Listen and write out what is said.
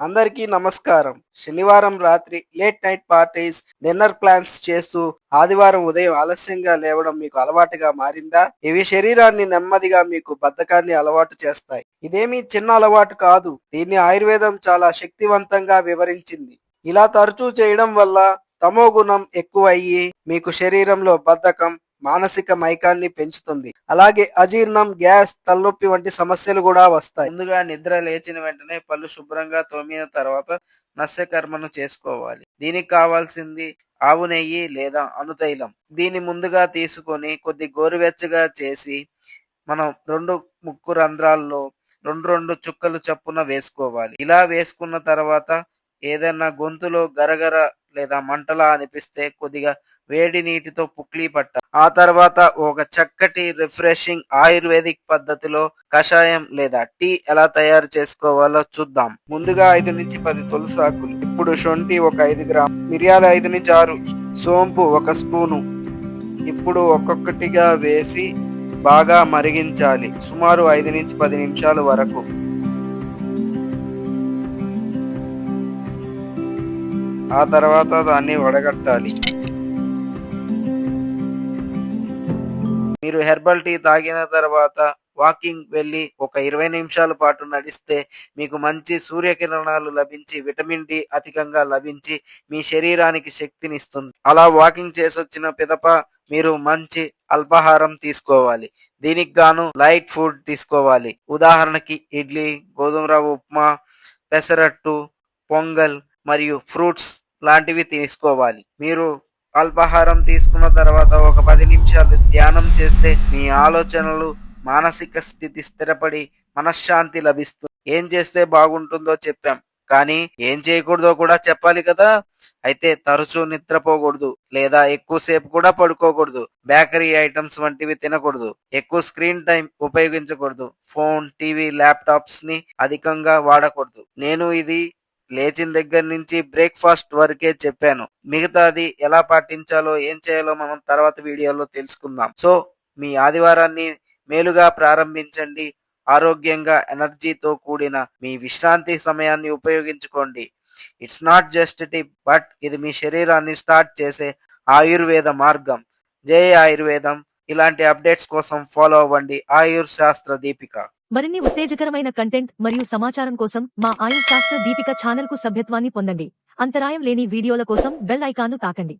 అందరికీ నమస్కారం. శనివారం రాత్రి late night parties dinner plans చేస్తూ ఆదివారం ఉదయం ఆలస్యంగా లేవడం మీకు అలవాటుగా మారిందా? ఇవి శరీరాన్ని నెమ్మదిగా మీకు బద్ధకాన్ని అలవాటు చేస్తాయి. ఇదేమీ చిన్న అలవాటు కాదు. దీన్ని ఆయుర్వేదం చాలా శక్తివంతంగా వివరించింది. ఇలా తరచూ చేయడం వల్ల తమో గుణం ఎక్కువయ్యి మీకు శరీరంలో బద్ధకం మానసిక మైకాన్ని పెంచుతుంది. అలాగే అజీర్ణం గ్యాస్ తలనొప్పి వంటి సమస్యలు కూడా వస్తాయి. ముందుగా నిద్ర లేచిన వెంటనే పళ్ళు శుభ్రంగా తోమిన తర్వాత నస్యకర్మను చేసుకోవాలి. దీనికి కావాల్సింది ఆవు నెయ్యి లేదా అనుతైలం. దీన్ని ముందుగా తీసుకొని కొద్ది గోరువెచ్చగా చేసి మనం రెండు ముక్కు రంధ్రాల్లో రెండు రెండు చుక్కలు చప్పున వేసుకోవాలి. ఇలా వేసుకున్న తర్వాత ఏదైనా గొంతులో గరగర లేదా మంటలా అనిపిస్తే కొద్దిగా వేడి నీటితో పుక్లీ పట్ట. ఆ తర్వాత ఒక చక్కటి రిఫ్రెషింగ్ ఆయుర్వేదిక్ పద్ధతిలో కషాయం లేదా టీ ఎలా తయారు చేసుకోవాలో చూద్దాం. ముందుగా ఐదు నుంచి పది తులసాకులు. ఇప్పుడు శొంఠి ఒక ఐదు గ్రామ్. మిరియాలు ఐదు నుంచి ఆరు. సోంపు ఒక స్పూను. ఇప్పుడు ఒక్కొక్కటిగా వేసి బాగా మరిగించాలి. సుమారు ఐదు నుంచి పది నిమిషాల వరకు. ఆ తర్వాత దాన్ని వడగట్టాలి. మీరు హెర్బల్ టీ తాగిన తర్వాత వాకింగ్ వెళ్ళి ఒక ఇరవై నిమిషాల పాటు నడిస్తే మీకు మంచి సూర్యకిరణాలు లభించి విటమిన్ డి అధికంగా లభించి మీ శరీరానికి శక్తినిస్తుంది. అలా వాకింగ్ చేసి వచ్చిన పిదప మీరు మంచి అల్పాహారం తీసుకోవాలి. దీనికి గాను లైట్ ఫుడ్ తీసుకోవాలి. ఉదాహరణకి ఇడ్లీ గోధుమ రవ్వ ఉప్మా పెసరట్టు పొంగల్ మరియు ఫ్రూట్స్ లాంటివి తీసుకోవాలి. మీరు అల్పాహారం తీసుకున్న తర్వాత ఒక పది నిమిషాలు ధ్యానం చేస్తే మీ ఆలోచనలు మానసిక స్థితి స్థిరపడి మనశ్శాంతి లభిస్తుంది. ఏం చేస్తే బాగుంటుందో చెప్పాం. కానీ ఏం చేయకూడదో కూడా చెప్పాలి కదా. అయితే తరచూ నిద్రపోకూడదు లేదా ఎక్కువసేపు కూడా పడుకోకూడదు. బేకరీ ఐటమ్స్ వంటివి తినకూడదు. ఎక్కువ స్క్రీన్ టైం ఉపయోగించకూడదు. ఫోన్ టీవీ ల్యాప్టాప్స్ని అధికంగా వాడకూడదు. నేను ఇది లేచిన దగ్గర నుంచి బ్రేక్ఫాస్ట్ వరకే చెప్పాను. మిగతాది ఎలా పాటించాలో ఏం చేయాలో మనం తర్వాత వీడియోలో తెలుసుకుందాం. సో మీ ఆదివారాన్ని మేలుగా ప్రారంభించండి. ఆరోగ్యంగా ఎనర్జీతో కూడిన మీ విశ్రాంతి సమయాన్ని ఉపయోగించుకోండి. It's not just tip but ఇది మీ శరీరాన్ని స్టార్ట్ చేసే ఆయుర్వేద మార్గం. జై ఆయుర్వేదం. ఇలాంటి అప్డేట్స్ కోసం ఫాలో అవ్వండి. ఆయుర్ శాస్త్ర దీపిక. మరిన్ని ఉత్తేజకరమైన కంటెంట్ మరియు సమాచారం కోసం మా ఆయుష్ శాస్త్ర దీపిక ఛానల్కు సభ్యత్వాన్ని పొందండి. అంతరాయం లేని వీడియోల కోసం బెల్ ఐకాన్ను తాకండి.